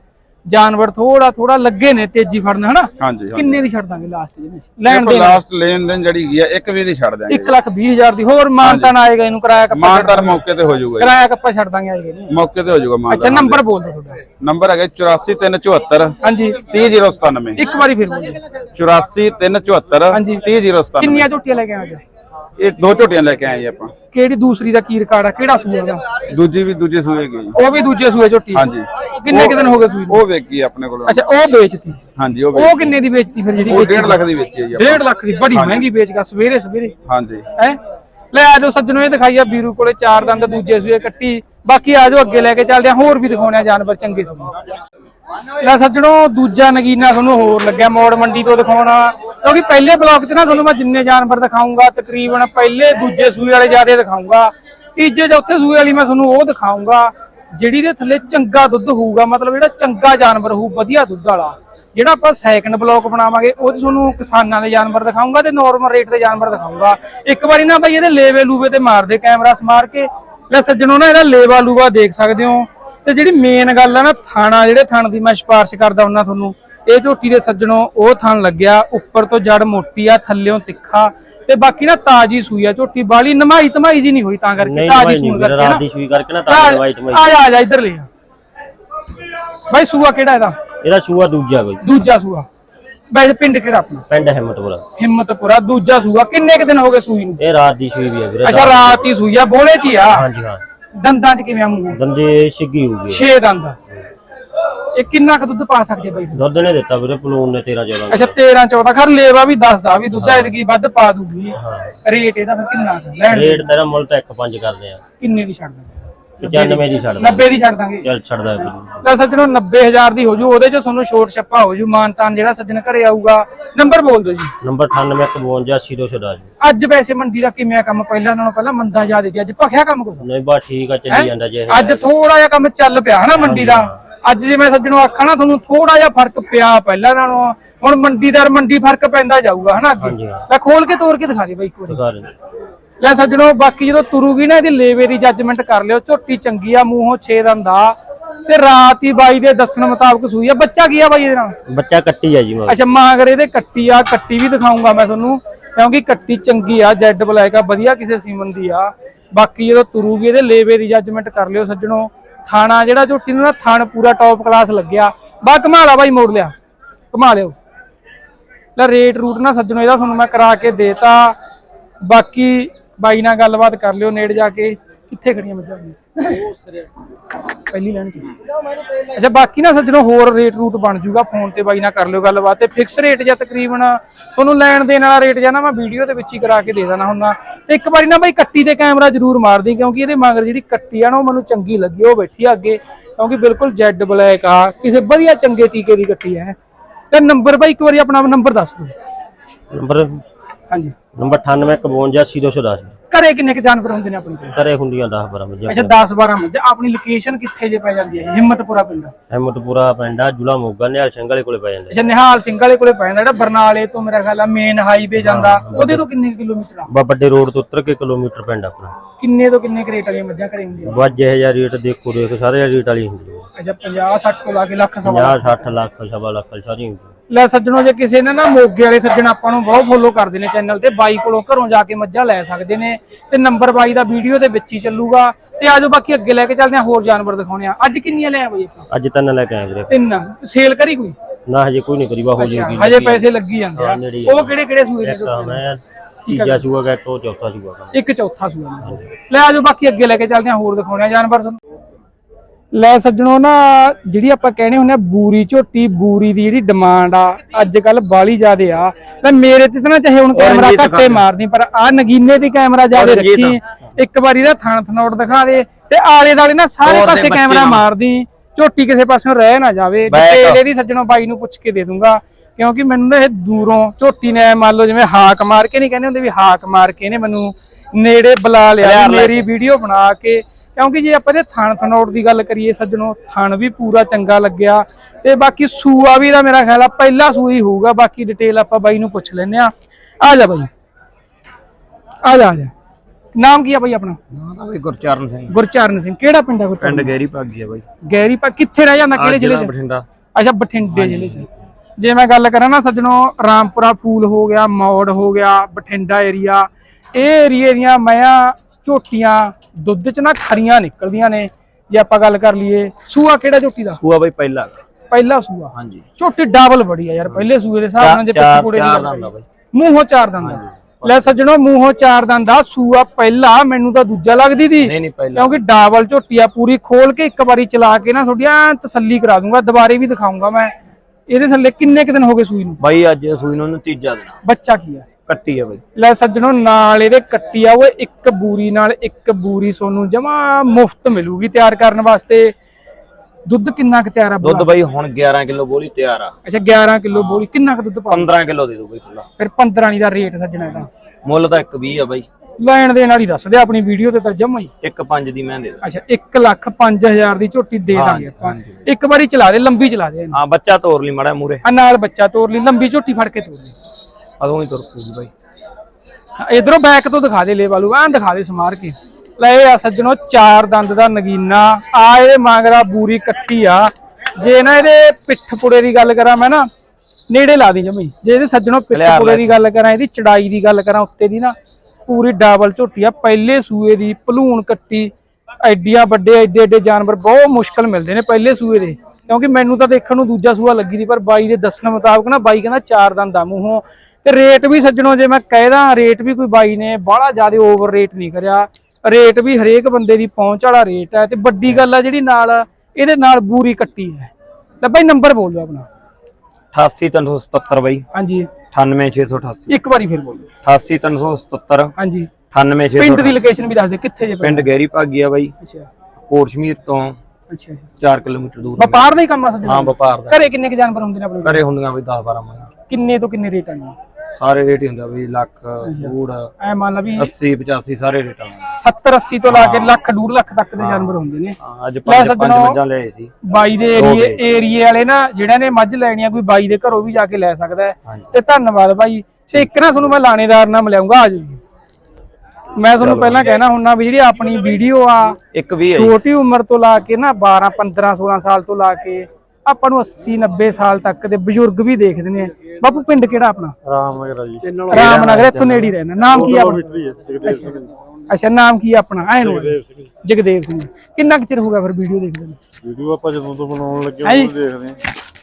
ਜਾਨਵਰ ਥੋੜਾ ਥੋੜਾ ਲੱਗੇ ਨੇ ਤੇਜ਼ੀ ਫੜਨ ਹਨਾ? ਕਿੰਨੇ ਦੀ ਛੱਡ ਦਾਂਗੇ ਲਾਸਟ ਜਿਹਨੇ ਲੈਣ ਦੇ ਲਾਸਟ ਲੈਣ ਦੇਣ ਜਿਹੜੀ ਗਈ ਆ ਇੱਕ ਵੀ ਦੀ ਛੱਡ ਦਿਆਂਗੇ। 1 ਲੱਖ 20 ਹਜ਼ਾਰ ਦੀ ਹੋਰ ਮਾਨਤਾਨ ਆਏਗਾ ਇਹਨੂੰ ਕਿਰਾਇਆ ਕੱਪਾ ਮਾਨਦਾਰ ਮੌਕੇ ਤੇ ਹੋ ਜਾਊਗਾ ਕਿਰਾਇਆ ਕੱਪਾ ਛੱਡ ਦਾਂਗੇ ਆਏਗਾ ਮੌਕੇ ਤੇ ਹੋ ਜਾਊਗਾ ਅੱਛਾ ਮਾਨਦਾਰ ਨੰਬਰ ਬੋਲ ਦਿਓ ਤੁਹਾਡਾ। ਨੰਬਰ ਹੈਗਾ 84374 ਹਾਂਜੀ। 30097 ਇੱਕ ਵਾਰੀ ਫਿਰ ਬੋਲੋ 84374 ਹਾਂਜੀ। 30097 ਕਿੰਨੀਆਂ ਝੋਟੀਆਂ ਲੈ ਕੇ ਅੱਜ ਇਹ ਦੋ ਝੋਟੀਆਂ ਲੈ ਕੇ ਆਏ ਜੀ ਆਪਾਂ। ਕਿਹੜੀ ਦੂਸਰੀ ਦਾ ਕੀ ਰਿਕਾਰਡ ਆ? ਕਿਹੜਾ ਸੂਆ ਦਾ? ਦੂਜੀ ਵੀ ਦੂਜੇ ਸੂਏ ਗਈ ਉਹ ਵੀ ਦੂਜੇ ਸੂਏ ਝੋਟੀ। ਹਾਂਜੀ। ਕਿੰਨੇ ਕੁ ਦਿਨ ਹੋ ਗਏ ਸੂਈ ਨੂੰ? ਉਹ ਵੇਚੀ ਆਪਣੇ ਕੋਲ। ਅੱਛਾ ਉਹ ਵੇਚਤੀ? ਹਾਂਜੀ ਉਹ ਉਹ ਵੇਚੀ। ਕਿੰਨੇ ਦੀ ਵੇਚਤੀ ਫਿਰ ਜਿਹੜੀ ਉਹ ਵੇਚੀ? 1.5 ਲੱਖ ਦੀ ਵੇਚੀ ਹੈ ਜੀ ਆਪਾਂ। 1.5 ਲੱਖ ਦੀ। ਬੜੀ ਮਹਿੰਗੀ ਵੇਚ ਗਿਆ ਸਵੇਰੇ ਸਵੇਰੇ ਹਾਂਜੀ। ਹੈ? ਲੈ ਆਜੋ ਸੱਜਣੋ, ਇਹ ਦਿਖਾਈ ਆ ਵੀਰੂ ਕੋਲੇ ਚਾਰ ਦੰਦ, ਦੂਜੇ ਸੂਏ ਕੱਟੀ। ਬਾਕੀ ਆਜੋ ਅੱਗੇ ਲੈ ਕੇ ਚੱਲਦੇ ਆ, ਹੋਰ ਵੀ ਦਿਖਾਉਣੇ ਆ ਜਾਨਵਰ ਚੰਗੇ ਸੀ। ਲੈ ਸੱਜਣੋ, ਦੂਜਾ ਨਗੀਨਾ ਤੁਹਾਨੂੰ ਹੋਰ ਲੱਗਿਆ, ਮੋੜ ਮੰਡੀ ਤੋਂ ਦਿਖਾਉਣਾ। ਕਿਉਂਕਿ ਪਹਿਲੇ ਬਲੌਗ 'ਚ ਨਾ ਤੁਹਾਨੂੰ ਮੈਂ ਜਿੰਨੇ ਜਾਨਵਰ ਦਿਖਾਉਂਗਾ ਤਕਰੀਬਨ ਪਹਿਲੇ ਦੂਜੇ ਸੂਏ ਵਾਲੇ ਜ਼ਿਆਦਾ ਦਿਖਾਉਂਗਾ ਤੀਜੇ, ਚੌਥੇ ਸੂਏ ਵਾਲੀ ਮੈਂ ਤੁਹਾਨੂੰ ਉਹ ਦਿਖਾਉਂਗਾ ਜਿਹੜੀ ਦੇ ਥੱਲੇ ਚੰਗਾ ਦੁੱਧ ਹੋਊਗਾ, ਮਤਲਬ ਜਿਹੜਾ ਚੰਗਾ ਜਾਨਵਰ ਹੋਊ, ਵਧੀਆ ਦੁੱਧ ਵਾਲਾ। ਜਿਹੜਾ ਆਪਾਂ ਸੈਕੰਡ ਬਲੌਕ ਬਣਾਵਾਂਗੇ ਉਹ ਤੁਹਾਨੂੰ ਕਿਸਾਨਾਂ ਦੇ ਜਾਨਵਰ ਦਿਖਾਉਂਗਾ ਤੇ ਨਾਰਮਲ ਰੇਟ ਦੇ ਜਾਨਵਰ ਦਿਖਾਉਂਗਾ ਇੱਕ ਵਾਰੀ ਨਾ ਬਈ ਇਹਦੇ ਲੇਵੇ ਲੂਵੇ ਤੇ ਮਾਰ ਦੇ ਕੈਮਰਾ ਸਮਾਰ ਕੇ। ਲੈ ਸੱਜਣੋ ਨਾ ਇਹਦਾ ਲੇਵਾ ਲੂਵਾ ਦੇਖ ਸਕਦੇ ਹੋ। ਤੇ ਜਿਹੜੀ ਮੇਨ ਗੱਲ ਆ ਨਾ ਥਾਣਾ ਜਿਹੜੇ ਥਣ ਦੀ ਮੈਂ ਸਿਫਾਰਿਸ਼ ਕਰਦਾ ਉਹਨਾਂ ਤੁਹਾਨੂੰ ਇਹ ਝੋਟੀ ਦੇ ਸੱਜਣੋ ਉਹ ਥਣ ਲੱਗਿਆ ਉੱਪਰ ਤੋਂ ਜੜ ਮੋਟੀ ਆ ਥੱਲਿਓਂ ਤਿੱਖਾ। ਤੇ ਬਾਕੀ ਨਾ ਤਾਜੀ ਸੂਈ ਆ ਝੋਟੀ ਬਾਲੀ ਨਮਾਈ ਧਮਾਈ ਜੀ ਨਹੀਂ ਹੋਈ ਤਾਂ ਕਰਕੇ ਤਾਜੀ ਭਾਈ ਸੂਈ ਕਰਕੇ ਰਾਤ ਨਾ ਦੀ ਸੂਈ ਕਰਕੇ ਨਾ ਆ ਤਾਂ ਵਾਈਟ ਮਾਈ ਆ ਜਾ ਆ ਜਾ ਇੱਧਰ ਲੈ ਆ। ਬਾਈ ਸੂਆ ਕਿਹੜਾ ਇਹਦਾ? ਇਹਦਾ ਸੂਆ ਦੂਜਾ ਕੋਈ। ਦੂਜਾ ਸੂਆ। ਵੈਸੇ ਪਿੰਡ ਕਿਹੜਾ ਆਪਣਾ? ਪਿੰਡ ਹਿੰਮਤਪੁਰਾ। ਹਿੰਮਤਪੁਰਾ ਦੂਜਾ ਸੂਆ। ਕਿੰਨੇ ਕੁ ਦਿਨ ਹੋ ਗਏ ਸੂਈ ਨੂੰ? ਇਹ ਰਾਤ ਦੀ ਸੂਈ ਵੀ ਹੈ ਵੀਰੇ। ਅੱਛਾ ਰਾਤ ਹੀ ਸੂਈ ਆ ਬੋਲੇ ਚ ਹੀ ਆ? ਹਾਂਜੀ ਹਾਂ। ਦੰਦਾਂ ਚ ਕਿਵੇਂ ਆ ਮੂੰਹ? ਦੰਦੇ ਛਿੱਗੀ ਹੋ ਗਈ 6 ਦੰਦ ਇਹ ਕਿੰਨਾ ਕੁ ਦੁੱਧ ਪਾ ਸਕਦੇ ਬਾਈ? ਦੁੱਧ ਨੇ ਦਿੱਤਾ ਵੀਰੇ ਪਲੂਨ ਨੇ 13 14 ਅੱਛਾ 13 14 ਖਰ ਲੇਵਾ ਵੀ ਦੱਸਦਾ ਵੀ ਦੁੱਧ ਐਤਕੀ ਵੱਧ ਪਾ ਦੂਗੀ। ਰੇਟ ਇਹਦਾ ਫਿਰ ਕਿੰਨਾ ਕੁ? ਲੈਣ? ਰੇਟ ਤੇਰਾ ਮੁੱਲ ਤਾਂ 1.5 ਕਰਦੇ ਆ। ਕਿੰਨੇ ਦੀ ਛੱਡ ਦਾਂਗੇ 95 ਦੀ ਛੱਡ ਦੇ 90 ਦੀ ਛੱਡ ਦਾਂਗੇ। ਚੱਲ ਛੱਡਦਾ ਵੀਰੇ ਲੈ ਸੱਜਣੋ 90000 ਦੀ ਹੋ ਜੂ ਉਹਦੇ ਚ ਤੁਹਾਨੂੰ ਛੋਟ ਛੱਪਾ ਹੋ ਜੂ ਮਾਨਤਾਨ ਜਿਹੜਾ ਸੱਜਣ ਘਰੇ ਆਊਗਾ ਨੰਬਰ ਬੋਲ ਦਿਓ ਜੀ। ਨੰਬਰ 9852 ਜੀ ਅੱਜ ਵੈਸੇ ਮੰਡੀ ਦਾ ਕਿਵੇਂ ਆ ਕੰਮ? ਪਹਿਲਾਂ ਨਾਲੋਂ ਪਹਿਲਾਂ ਮੰਦਾ ਜ਼ਿਆਦਾ ਸੀ ਅੱਜ ਭਖਿਆ ਕੰਮ ਕੋਈ? ਨਹੀਂ ਬਾ ਠੀਕ ਆ ਚੱਲੀ ਜਾਂਦਾ ਜੇ ਅੱਜ ਥੋੜਾ ਜਿਹਾ ਕੰਮ ਚੱਲ ਪਿਆ ਹਨਾ ਮੰਡੀ ਦਾ? ਅੱਜ ਜੇ ਮੈਂ ਸੱਜਣੋ ਆਖਾਂ ਨਾ ਤੁਹਾਨੂੰ ਥੋੜਾ ਜਿਹਾ ਫ਼ਰਕ ਪਿਆ ਪਹਿਲਾਂ ਨਾਲੋਂ। ਹੁਣ ਮੰਡੀ ਦਾ ਮੰਡੀ ਫ਼ਰਕ ਪੈਂਦਾ ਜਾਊਗਾ ਹਨਾ ਅੱਗੇ? ਹਾਂਜੀ ਹਾਂ। ਲੈ ਖੋਲ ਕੇ ਤੋੜ ਕੇ ਦਿਖਾ ਦੇ ਬਾਈ ਇੱਕ ਵਾਰੀ। ਦਿਖਾ ਦੇ ਲੈ ਸੱਜਣੋ ਬਾਕੀ ਜਦੋਂ ਤੁਰੂਗੀ ਨਾ ਇਹਦੀ ਲੇਵੇ ਦੀ ਜੱਜਮੈਂਟ ਕਰ ਲਿਓ ਝੋਟੀ ਚੰਗੀ ਆ ਮੂੰਹੋਂ 6 ਦੰਦ ਆ ਤੇ ਰਾਤ ਹੀ ਬਾਈ ਦੇ ਦੱਸਣ ਮੁਤਾਬਕ ਸੂਈ ਆ। ਬੱਚਾ ਕੀ ਆ ਬਾਈ ਇਹਦੇ ਨਾਲ? ਬੱਚਾ ਕੱਟੀ ਆ ਜੀ ਮਗਰ ਅੱਛਾ ਮਾਂਗਰ ਇਹਦੇ ਕੱਟੀ ਆ ਕੱਟੀ ਵੀ ਦਿਖਾਉਂਗਾ ਮੈਂ ਤੁਹਾਨੂੰ ਕਿਉਂਕਿ ਕੱਟੀ ਚੰਗੀ ਆ ਜੈਡ ਬਲੈਕ ਆ ਵਧੀਆ ਕਿਸੇ ਸੀਮਨ ਦੀ ਆ। ਬਾਕੀ ਜਦੋਂ ਤੁਰੂਗੀ ਇਹਦੇ ਲੇਵੇ ਦੀ ਜੱਜਮੈਂਟ ਕਰ ਲਿਓ ਸੱਜਣੋ। ਥਾਣਾ ਜਿਹੜਾ ਝੋਟੀ ਨੂੰ ਨਾ ਥਣ ਪੂਰਾ ਟੌਪ ਕਲਾਸ ਲੱਗਿਆ। ਬਾ ਘਮਾਲਾ ਬਾਈ ਮੋੜ ਲਿਆ। ਘਮਾ ਲਿਓ। ਲੈ ਰੇਟ ਰੂਟ ਨਾ ਸੱਜਣੋ ਇਹਦਾ ਤੁਹਾਨੂੰ ਮੈਂ ਕਰਾ ਕੇ ਦੇਤਾ। ਬਾਕੀ ਬਾਈ ਨਾਲ ਗੱਲਬਾਤ ਕਰ ਲਿਓ, ਨੇੜੇ ਜਾ ਕੇ ਕਿੱਥੇ ਖੜੀਆਂ ਮੱਝਾਂ ਪਹਿਲੀ ਲੈਣ ਚ। ਅੱਛਾ, ਬਾਕੀ ਨਾ ਸੱਜਣੋ, ਹੋਰ ਰੇਟ ਰੂਟ ਬਣ ਜੂਗਾ ਫੋਨ ਤੇ ਬਾਈ ਨਾਲ ਕਰ ਲਿਓ ਗੱਲਬਾਤ ਤੇ ਫਿਕਸ ਰੇਟ ਜਾਂ ਤਕਰੀਬਨ ਤੁਹਾਨੂੰ ਲੈਣ ਦੇਣ ਵਾਲਾ ਰੇਟ ਜਾਂ ਨਾ ਮੈਂ ਵੀਡੀਓ ਦੇ ਵਿੱਚ ਹੀ ਕਰਾ ਕੇ ਦੇ ਦੇਣਾ ਹੁੰਦਾ। ਤੇ ਇੱਕ ਵਾਰੀ ਨਾ ਬਾਈ ਕੱਟੀ ਤੇ ਕੈਮਰਾ ਜ਼ਰੂਰ ਮਾਰ ਦੀ ਕਿਉਂਕਿ ਇਹਦੇ ਮਗਰ ਜਿਹੜੀ ਕੱਟੀ ਆ ਨਾ, ਉਹ ਮੈਨੂੰ ਚੰਗੀ ਲੱਗੀ, ਉਹ ਬੈਠੀ ਆ ਅੱਗੇ, ਕਿਉਂਕਿ ਬਿਲਕੁਲ ਜੈਡ ਬਲੈਕ ਆ, ਕਿਸੇ ਵਧੀਆ ਚੰਗੇ ਟੀਕੇ ਦੀ ਕੱਟੀ ਹੈ। ਤੇ ਨੰਬਰ ਬਾਈ ਇੱਕ ਵਾਰੀ ਆਪਣਾ ਨੰਬਰ ਦੱਸ ਦਿਓ। ਨੰਬਰ ਹਾਂਜੀ। ਨੰਬਰ 9852 ਘਰੇ ਕਿੰਨੇ ਕੁ ਜਾਨਵਰ ਹੁੰਦੇ ਨੇ ਆਪਣੇ ਕੋਲ? ਕਰੇ ਹੁੰਦੀਆਂ 10 12 ਵਜੇ ਅੱਛਾ 10 12 ਮੱਝਾਂ ਆਪਣੀ ਲੋਕੇਸ਼ਨ ਕਿੱਥੇ ਜੇ ਪੈ ਜਾਂਦੀ ਹੈ? ਹਿੰਮਤਪੁਰਾ ਪਿੰਡ। ਹਿੰਮਤਪੁਰਾ ਪਿੰਡ ਆ ਜੁਲਾ ਮੋਗਾ ਨਿਹਾਲ ਸਿੰਘ ਵਾਲੇ ਕੋਲੇ ਪੈ ਜਾਂਦੇ। ਅੱਛਾ ਨਿਹਾਲ ਸਿੰਘ ਵਾਲੇ ਕੋਲੇ ਪੈ ਜਾਂਦਾ ਜਿਹੜਾ ਬਰਨਾਲੇ ਤੋਂ ਮੇਰਾ ਖਿਆਲ ਆ ਮੇਨ ਹਾਈਵੇ ਜਾਂਦਾ। ਉਹਦੇ ਤੋਂ ਕਿੰਨੇ ਕੁ ਕਿਲੋਮੀਟਰ ਆ? ਬਾ ਵੱਡੇ ਰੋਡ ਤੋਂ ਉਤਰ ਕੇ ਕਿਲੋਮੀਟਰ ਪਿੰਡ ਆਪਣਾ। ਕਿੰਨੇ ਤੋਂ ਕਿੰਨੇ ਕਰੇਟ ਵਾਲੀਆਂ ਮੱਝਾਂ ਘਰੇ ਹੁੰਦੀਆਂ? ਵੱਜ ਇਹ ਜਿਹਾ ਰੇਟ ਦੇਖੋ ਦੇਖ ਸਾਰੇ ਰੇਟ ਵਾਲੀ ਹੁੰਦੀ ਅੱਛਾ 50 60 ਤੋਂ ਲਾ ਕੇ ਲੱਖ ਸਵਾ 50 60 ਲੱਖ ਸਵਾ ਲੱਖ ਸਾਰੀ ਹੁੰਦੀ ਲੈ ਸੱਜਣੋ ਜੇ ਕਿਸੇ ਨੇ ਨਾ ਮੋਗੇ ਵਾਲੇ ਸੱਜਣ ਆਪਾਂ ਨੂੰ ਬਹੁਤ ਫੋਲੋ ਕਰਦੇ ਨੇ ਚੈਨਲ ਤੇ ਬਾਈ ਕੋਲੋਂ ਘਰੋਂ ਜਾ ਕੇ ਮੱਝਾਂ ਲੈ ਸਕਦੇ ਨੇ ਤੇ ਨੰਬਰ ਬਾਈ ਦਾ ਵੀਡੀਓ ਦੇ ਵਿੱਚ ਹੀ ਚੱਲੂਗਾ। ਤੇ ਆਜੋ ਬਾਕੀ ਅੱਗੇ ਲੈ ਕੇ ਚੱਲਦੇ ਆ ਹੋਰ ਜਾਨਵਰ ਦਿਖਾਉਣੇ ਆ ਅੱਜ ਕਿੰਨੀਆਂ ਲੈ ਆ ਬਾਈ ਆਪਾਂ? ਅੱਜ ਤਿੰਨ ਲੈ ਕੇ ਆਏ ਵੀਰੇ। ਤਿੰਨ। ਸੇਲ ਕਰੀ ਕੋਈ? ਨਾ ਹਜੇ ਕੋਈ ਨਹੀਂ ਕਰੀਬਾ ਹੋ ਜਾਏਗੀ ਹਜੇ ਪੈਸੇ ਲੱਗੀ ਜਾਂਦੇ ਆ। ਉਹ ਕਿਹੜੇ ਕਿਹੜੇ ਸੂਏ ਦੇ ਇੱਕ ਮੈਂ ਤੀਜਾ ਸੂਆ ਗਿਆ ਤੋਂ ਚੌਥਾ ਸੂਆ ਗਾ। ਇੱਕ ਚੌਥਾ ਸੂਆ। ਲੈ ਆਜੋ ਬਾਕੀ ਅੱਗੇ ਲੈ ਕੇ ਚੱਲਦੇ ਆ ਹੋਰ ਦਿਖਾਉਣੇ ਆ ਜਾਨਵਰ ਤੁਹਾਨੂੰ। ਲੈ ਸੱਜਣੋ ਨਾ ਜਿਹੜੀ ਆਪਾਂ ਕਹਿੰਦੇ ਹੁੰਦੇ ਆ ਬੂਰੀ ਝੋਟੀ ਬੂਰੀ ਦੀ ਜਿਹੜੀ ਡਿਮਾਂਡ ਆ ਅੱਜ ਕੱਲ ਬਾਲੀ ਜ਼ਿਆਦੇ ਆ। ਲੈ ਮੇਰੇ ਤੇ ਤਾਂ ਨਾ ਚਾਹੇ ਹੁਣ ਕੈਮਰਾ ਘੱਟੇ ਮਾਰਦੀ ਪਰ ਆ ਨਗੀਨੇ ਦੀ ਕੈਮਰਾ ਜ਼ਿਆਦੇ ਰੱਖੀ। ਇੱਕ ਵਾਰੀ ਦਾ ਥਣ ਥਨੋਟ ਦਿਖਾ ਦੇ ਤੇ ਆਲੇ ਦਾਲੇ ਨਾ ਸਾਰੇ ਪਾਸੇ ਕੈਮਰਾ ਮਾਰਦੀ ਝੋਟੀ ਕਿਸੇ ਪਾਸਿਓਂ ਰਹਿ ਨਾ ਜਾਵੇ। ਡਿਟੇਲ ਇਹਦੀ ਸੱਜਣੋ ਬਾਈ ਨੂੰ ਪੁੱਛ ਕੇ ਦੇ ਦੂੰਗਾ ਕਿਉਂਕਿ ਮੈਨੂੰ ਨਾ ਇਹ ਦੂਰੋਂ ਝੋਟੀ ਨੇ ਮੰਨ ਲਓ ਜਿਵੇਂ ਹਾਕ ਮਾਰ ਕੇ ਨਹੀਂ ਕਹਿੰਦੇ ਹੁੰਦੇ ਵੀ ਹਾਕ ਮਾਰ ਕੇ ਇਹਨੇ ਮੈਨੂੰ ਨੇੜੇ ਬੁਲਾ ਲਿਆ ਮੇਰੀ ਵੀਡੀਓ ਬਣਾ ਕੇ ਕਿਉਂਕਿ ਜੇ ਆਪਾਂ ਇਹ ਥਣ ਥਨੋਟ ਦੀ ਗੱਲ ਕਰੀਏ ਸੱਜਣੋ ਥਣ ਵੀ ਪੂਰਾ ਚੰਗਾ ਲੱਗਿਆ ਤੇ ਬਾਕੀ ਸੂਆ ਵੀ ਦਾ ਮੇਰਾ ਖਿਆਲ ਆ ਪਹਿਲਾ ਸੂਈ ਹੋਊਗਾ ਬਾਕੀ ਡਿਟੇਲ ਆਪਾਂ ਬਾਈ ਨੂੰ ਪੁੱਛ ਲੈਨੇ ਆ ਆ ਜਾ ਬਾਈ। ਆ ਜਾ ਆ ਜਾ। ਨਾਮ ਕੀ ਆ ਬਾਈ ਆਪਣਾ? ਨਾ ਤਾਂ ਬਈ ਗੁਰਚਰਨ ਸਿੰਘ। ਗੁਰਚਰਨ ਸਿੰਘ। ਕਿਹੜਾ ਪਿੰਡ ਆ ਗੁਰਚਰਨ ਪਿੰਡ ਗੈਰੀ ਭਾਗੀ ਆ ਬਾਈ। ਗੈਰੀ ਪਾ ਕਿੱਥੇ ਰਹਿ ਜਾਂਦਾ? ਕਿਹੜੇ ਜ਼ਿਲ੍ਹੇ 'ਚ? ਬਠਿੰਡਾ। ਅੱਛਾ ਬਠਿੰਡੇ ਜ਼ਿਲ੍ਹੇ 'ਚ। ਜੇ ਮੈਂ ਗੱਲ ਕਰਾਂ ਨਾ ਸੱਜਣੋ ਰਾਮਪੁਰਾ ਫੂਲ ਹੋ ਗਿਆ ਮੌੜ ਹੋ ਗਿਆ ਬਠਿੰਡਾ ਏਰੀਆ ਇਹ ਏਰੀਏ ਦੀਆਂ ਮਾਇਆ ਝੋਟੀਆਂ ਦੁੱਧ 'ਚ ਨਾ ਖਰੀਆਂ ਨਿਕਲਦੀਆਂ ਨੇ ਜੇ ਆਪਾਂ ਗੱਲ ਕਰ ਲਈਏ ਸੂਆ ਕਿਹੜਾ ਝੋਟੀ ਦਾ? ਸੂਆ ਬਈ ਪਹਿਲਾ। ਪਹਿਲਾ ਸੂਆ। ਹਾਂਜੀ। ਝੋਟੀ ਡਬਲ ਬੜੀ ਆ ਯਾਰ ਪਹਿਲੇ ਸੂਏ ਦੇ ਹਿਸਾਬ ਨਾਲ ਜੇ ਪਿੱਛੇ ਪੂੜੇ ਦੀ ਮੂੰਹੋਂ ਚਾਰ ਦੰਦ। ਲੈ ਸੱਜਣੋ ਮੂੰਹੋਂ ਚਾਰ ਦੰਦ ਆ ਸੂਆ ਪਹਿਲਾ ਮੈਨੂੰ ਤਾਂ ਦੂਜਾ ਲੱਗਦੀ ਦੀ ਕਿਉਂਕਿ ਡਾਬਲ ਝੋਟੀ ਆ ਪੂਰੀ ਖੋਲ ਕੇ ਇੱਕ ਵਾਰੀ ਚਲਾ ਕੇ ਨਾ ਤੁਹਾਡੀ ਐਂ ਤਸੱਲੀ ਕਰਾ ਦੂੰਗਾ ਦੁਬਾਰੇ ਵੀ ਦਿਖਾਉਂਗਾ ਮੈਂ। ਇਹਦੇ ਥੱਲੇ ਕਿੰਨੇ ਕੁ ਦਿਨ ਹੋ ਗਏ ਸੂਈ ਨੂੰ? ਬਾਈ ਅੱਜ ਸੂਈ ਨੂੰ ਤੀਜਾ ਦਿਨ। ਬੱਚਾ ਕੀ ਆ? ਕੱਟੀ ਆ ਬਾਈ। ਲੈ ਸੱਜਣੋ ਨਾਲ ਇਹਦੇ ਕੱਟੀ ਆ ਉਹ ਇੱਕ ਬੂਰੀ ਨਾਲ ਇੱਕ ਬੂਰੀ ਸੋਨੂੰ ਜਮਾ ਮੁਫਤ ਮਿਲੂਗੀ ਤਿਆਰ ਕਰਨ ਵਾਸਤੇ। ਦੁੱਧ ਕਿੰਨਾ ਕੁ ਤਿਆਰ ਆ ਦੁੱਧ ਬਾਈ ਹੁਣ 11 ਕਿਲੋ ਬੋਲੀ ਤਿਆਰ ਆ। ਅੱਛਾ 11 ਕਿਲੋ ਬੋਲੀ ਕਿੰਨਾ ਕੁ ਦੁੱਧ ਪਾ 15 ਕਿਲੋ ਦੇ ਦੋ ਬਾਈ ਖੁੱਲਾ ਫਿਰ 15 ਦੀ ਦਾ ਰੇਟ ਸੱਜਣਾ ਇਹਦਾ। ਮੁੱਲ ਤਾਂ 120 ਆ ਬਾਈ। ਲੈਣ ਦੇਣ ਵਾਲੀ ਦੱਸ ਦੇ ਆਪਣੀ ਵੀਡੀਓ ਤੇ ਤਾਂ ਜਮਾ ਹੀ। ਇੱਕ ਪੰਜ ਦੀ ਮੈਂ ਦੇ ਦਾਂ ਅੱਛਾ 1 ਲੱਖ 5000 ਦੀ ਝੋਟੀ ਦੇ ਦਾਂਗੇ ਆਪਾਂ। ਇੱਕ ਵਾਰੀ ਚਲਾ ਦੇ ਲੰਬੀ ਚਲਾ ਦੇ ਹਾਂ ਬੱਚਾ ਤੋਰ ਲਈ ਮੜਾ ਮੂਰੇ ਆ ਨਾਲ ਬੱਚਾ ਤੋਰ ਲਈ ਲੰਬੀ ਝੋਟੀ ਫੜ ਕੇ ਤੋਰ ਲਈ। ਅਦੋਂ ਹੀ ਤੁਰ ਪੂਗੀ ਬਾਈ। ਇਧਰੋਂ ਬੈਕ ਤੋਂ ਦਿਖਾ ਦੇ ਲੈ ਵਾਲੂ ਐਂ ਦਿਖਾ ਦੇ ਸਮਾਰ ਕੇ। ਲੈ ਇਹ ਆ ਸੱਜਣੋ ਚਾਰ ਦੰਦ ਦਾ ਨਗੀਨਾ ਆ ਇਹਦੇ ਮੰਗਰਾ ਬੂਰੀ ਕੱਟੀ ਆ। ਜੇ ਨਾ ਇਹਦੇ ਪਿੱਠ ਪੁੜੇ ਦੀ ਗੱਲ ਕਰਾਂ ਮੈਂ ਨਾ ਨੇੜੇ ਲਾ ਦੀ ਜਮੀ। ਜੇ ਇਹਦੇ ਸੱਜਣੋ ਪਿੱਠ ਪੁੜੇ ਦੀ ਗੱਲ ਕਰਾਂ ਇਹਦੀ ਚੜਾਈ ਦੀ ਗੱਲ ਕਰਾਂ ਉੱਤੇ ਦੀ ਨਾ ਪੂਰੀ ਡਬਲ ਝੋਟੀ ਆ। ਪਹਿਲੇ ਸੂਏ ਦੀ ਭਲੂਣ ਕੱਟੀ ਐਡੀਆਂ ਵੱਡੇ ਐਡੇ ਐਡੇ ਜਾਨਵਰ ਬਹੁਤ ਮੁਸ਼ਕਲ ਮਿਲਦੇ ਨੇ ਪਹਿਲੇ ਸੂਏ ਦੇ। ਕਿਉਂਕਿ ਮੈਨੂੰ ਤਾਂ ਦੇਖਣ ਨੂੰ ਦੂਜਾ ਸੂਆ ਲੱਗੀ ਦੀ ਪਰ ਬਾਈ ਦੇ ਦੱਸਣ ਮੁਤਾਬਕ ਨਾ ਬਾਈ ਕਹਿੰਦਾ ਚਾਰ ਦੰਦ ਆ ਮੂੰਹੋਂ। ਤੇ ਰੇਟ ਵੀ ਸੱਜਣੋ ਜੇ ਮੈਂ ਕਹਿਦਾ ਰੇਟ ਵੀ ਕੋਈ ਬਾਈ ਨੇ ਬਾਹਲਾ ਜ਼ਿਆਦਾ ਓਵਰ ਰੇਟ ਨਹੀਂ ਕਰਿਆ। ਰੇਟ ਵੀ ਹਰੇਕ ਬੰਦੇ ਦੀ ਪਹੁੰਚ ਵਾਲਾ ਰੇਟ ਹੈ ਤੇ ਵੱਡੀ ਗੱਲ ਆ ਜਿਹੜੀ ਨਾਲ ਇਹਦੇ ਨਾਲ ਬੂਰੀ ਕੱਟੀ ਹੈ। ਲੈ ਬਾਈ ਨੰਬਰ ਬੋਲ ਦਿਓ ਆਪਣਾ। 88377 ਬਾਈ। ਹਾਂਜੀ। 98688 ਇੱਕ ਵਾਰੀ ਫਿਰ ਬੋਲ ਦਿਓ। 88377 ਹਾਂਜੀ। 98688 ਪਿੰਡ ਦੀ ਲੋਕੇਸ਼ਨ ਵੀ ਦੱਸ ਦਿਓ ਕਿੱਥੇ ਜੇ ਪਿੰਡ ਗਹਿਰੀ ਭਾਗੀਆ ਬਾਈ। ਅੱਛਾ। ਕੋਟਸ਼ਮੀਰ ਤੋਂ ਅੱਛਾ। 4 ਕਿਲੋਮੀਟਰ ਦੂਰ। ਵਪਾਰ ਦਾ ਹੀ ਕੰਮ ਆ ਸੱਜਣੋ। ਹਾਂ ਵਪਾਰ ਦਾ। ਘਰੇ ਕਿੰਨੇ ਕੁ ਜਾਨਵਰ ਹੁੰਦੇ ਨੇ ਆਪਣੇ? ਘਰੇ ਹੁੰਦੀਆਂ ਬਈ 10 12 ਮਹੀਨੇ ਕਿੰਨੇ ਤੋਂ ਕਿੰਨੇ ਰੇਟ ਆਣੇ ਸਾਰੇ ਰੇਟ ਹੀ ਹੁੰਦਾ ਬਈ ਲੱਖ ਡੂੜ ਐ ਮੰਨ ਲਾ ਵੀ 80 85 ਸਾਰੇ ਰੇਟ ਆ। 70 80 ਤੋਂ ਲਾ ਕੇ ਲੱਖ ਡੂਢ ਲੱਖ ਤੱਕ ਦੇ ਜਾਨਵਰ ਹੁੰਦੇ ਨੇ। ਅੱਜ ਪੰਜ ਪੰਜ। ਮੱਝਾਂ ਲਏ ਸੀ। ਬਾਈ ਦੇ ਏਰੀਏ। ਏਰੀਏ ਵਾਲੇ ਨਾ ਜਿਹੜਿਆਂ ਨੇ ਮੱਝ ਲੈਣੀ ਆ ਕੋਈ ਬਾਈ ਦੇ ਘਰੋਂ ਵੀ ਜਾ ਕੇ ਲੈ ਸਕਦਾ। ਤੇ ਧੰਨਵਾਦ ਬਾਈ। ਤੇ ਇੱਕ ਨਾ ਤੁਹਾਨੂੰ ਮੈਂ ਲਾਣੇਦਾਰ ਨਾਲ ਮਿਲਾਉਂਗਾ ਆ ਜਾਓ ਜੀ। ਮੈਂ ਤੁਹਾਨੂੰ ਪਹਿਲਾਂ ਕਹਿਣਾ ਹੁੰਨਾ ਵੀ ਜਿਹੜੀ ਆਪਣੀ ਵੀਡੀਓ ਆ ਇੱਕ ਵੀ। ਛੋਟੀ ਉਮਰ ਤੋਂ ਲਾ ਕੇ ਨਾ 12 15 16 ਸਾਲ ਤੋਂ ਲਾ ਕੇ ਆਪਾਂ ਨੂੰ 80 90 ਸਾਲ ਤੱਕ ਦੇ ਬਜ਼ੁਰਗ ਵੀ ਦੇਖਦੇ ਨੇ। ਬਾਪੂ ਪਿੰਡ ਕਿਹੜਾ ਆਪਣਾ? ਰਾਮਨਗਰ ਆ ਜੀ। ਰਾਮਨਗਰ ਇੱਥੋਂ ਨੇੜੇ ਹੀ ਰਹਿਣਾ ਨਾਮ ਕੀ ਆ ਹੈ ਅੱਛਾ ਨਾਮ ਕੀ ਆ ਆਪਣਾ? ਐ ਨੂੰ ਜਗਦੇਵ ਸਿੰਘ ਕਿੰਨਾ ਕੁ ਚਿਰ ਹੋ ਗਿਆ ਫਿਰ ਵੀਡੀਓ ਦੇਖਦੇ ਨੂੰ? ਵੀਡੀਓ ਆਪਾਂ ਜਦੋਂ ਤੋਂ ਬਣਾਉਣ ਲੱਗੇ ਹੈਂ ਜੀ? ਉਹ ਦੇਖਦੇ ਹਾਂ।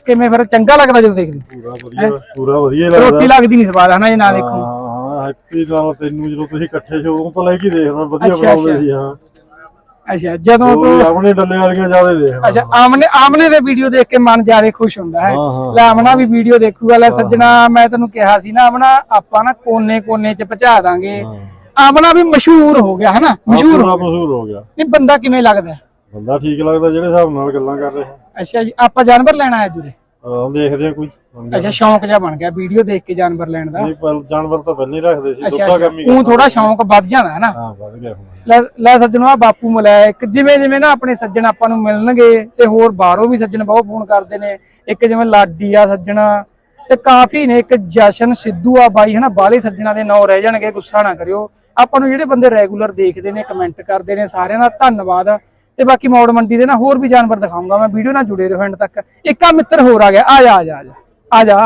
ਕਿਵੇਂ ਫਿਰ? ਚੰਗਾ ਲੱਗਦਾ ਜਦੋਂ ਦੇਖਦੇ? ਪੂਰਾ ਵਧੀਆ ਪੂਰਾ ਵਧੀਆ ਲੱਗਦਾ। ਰੋਟੀ ਲੱਗਦੀ ਨਹੀਂ ਸਵਾਦ ਹਨਾ ਇਹ ਨਾ ਦੇਖੋ। ਹਾਂ ਹਾਂ ਹੈਪੀ ਨਾਲ ਤੈਨੂੰ ਜਦੋਂ ਤੁਸੀਂ ਇਕੱਠੇ ਸ਼ੋ ਉਦੋਂ ਤੋਂ ਲੈ ਕੇ ਦੇਖਦਾ ਵਧੀਆ ਬਣਾਉਂਦੇ। ਸੀ ਹਾਂ। ਅੱਛਾ ਜਦੋਂ ਤੂੰ ਆਪਣੇ ਡੱਲੇ ਵਾਲੀਆਂ ਜ਼ਿਆਦਾ ਦੇਖਦਾ। ਅੱਛਾ ਆਮਨੇ ਆਮਨੇ ਦੇ ਵੀਡੀਓ ਦੇਖ ਕੇ ਮਨ ਜ਼ਿਆਦਾ ਖੁਸ਼ ਹੁੰਦਾ ਹੈ। ਲੈ ਆਮਨਾ ਵੀ ਵੀਡੀਓ ਦੇਖੂਗਾ। ਲੈ ਸੱਜਣਾ ਮੈਂ ਤੈਨੂੰ ਕਿਹਾ ਸੀ ਨਾ ਆਮਨਾ ਆਪਾਂ ਨਾ ਕੋਨੇ ਕੋਨੇ ਚ ਪਹੁੰਚਾ ਦਾਂਗੇ। ਆਮਨਾ ਵੀ ਮਸ਼ਹੂਰ ਹੋ ਗਿਆ ਹਨਾ? ਮਸ਼ਹੂਰ। ਮਸ਼ਹੂਰ ਹੋ ਗਿਆ। ਨਹੀਂ ਬੰਦਾ ਕਿਵੇਂ ਲੱਗਦਾ? ਬੰਦਾ ਠੀਕ ਲੱਗਦਾ ਜਿਹੜੇ ਹਿਸਾਬ ਨਾਲ ਗੱਲਾਂ ਕਰ ਰਿਹਾ। ਅੱਛਾ ਜੀ ਆਪਾਂ ਜਾਨਵਰ ਲੈਣਾ ਹੈ ਜੁਰੇ? ਹਾਂ ਦੇਖਦੇ ਆ ਕੋਈ। ਨਹੀਂ ਅੱਛਾ ਸ਼ੌਂਕ ਜਿਹਾ ਬਣ ਗਿਆ ਵੀਡੀਓ ਦੇਖ ਕੇ ਜਾਨਵਰ ਲੈਣ ਦਾ। ਪਰ ਜਾਨਵਰ ਤਾਂ ਪਹਿਲਾਂ ਹੀ ਰੱਖਦੇ ਸੀ ਦੁੱਧਾ ਕੰਮ ਹੀ ਉਹ ਥੋੜਾ ਸ਼ੌਂਕ ਵੱਧ ਜਾਂਦਾ ਹੈ ਨਾ ਹਾਂ ਵਧ ਗਿਆ ਹੁਣ। ਲੈ ਸੱਜਣੋ ਆ ਬਾਪੂ ਮਲਾਇਕ ਜਿਵੇਂ ਜਿਵੇਂ ਨਾ ਆਪਣੇ ਸੱਜਣ ਆਪਾਂ ਨੂੰ ਮਿਲਣਗੇ ਤੇ ਹੋਰ ਬਾਹਰੋਂ ਵੀ ਸੱਜਣ ਬਹੁਤ ਫੋਨ ਕਰਦੇ ਨੇ। ਇੱਕ ਜਿਵੇਂ ਲਾਡੀ ਆ ਸੱਜਣ ਤੇ ਕਾਫੀ ਨੇ, ਇੱਕ ਜਸ਼ਨ ਸਿੱਧੂ ਆ ਬਾਈ, ਹਨਾ ਬਾਹਲੇ ਸੱਜਣਾ ਦੇ ਨਾਂ ਰਹਿ ਜਾਣਗੇ, ਗੁੱਸਾ ਨਾ ਕਰਿਓ। ਆਪਾਂ ਨੂੰ ਜਿਹੜੇ ਬੰਦੇ ਰੈਗੂਲਰ ਦੇਖਦੇ ਨੇ ਕਮੈਂਟ ਕਰਦੇ ਨੇ ਸਾਰਿਆਂ ਦਾ ਧੰਨਵਾਦ। ਤੇ ਬਾਕੀ ਮੌੜ ਮੰਡੀ ਦੇ ਨਾ ਹੋਰ ਵੀ ਜਾਨਵਰ ਦਿਖਾਉਂਗਾ ਮੈਂ, ਵੀਡੀਓ ਨਾਲ ਜੁੜੇ ਰਹੋ ਐਂਡ ਤੱਕ। ਇੱਕ ਮਿੱਤਰ ਹੋਰ ਆ ਗਿਆ ਆ ਜਾ ਆ ਜਾ ਆ ਜਾ।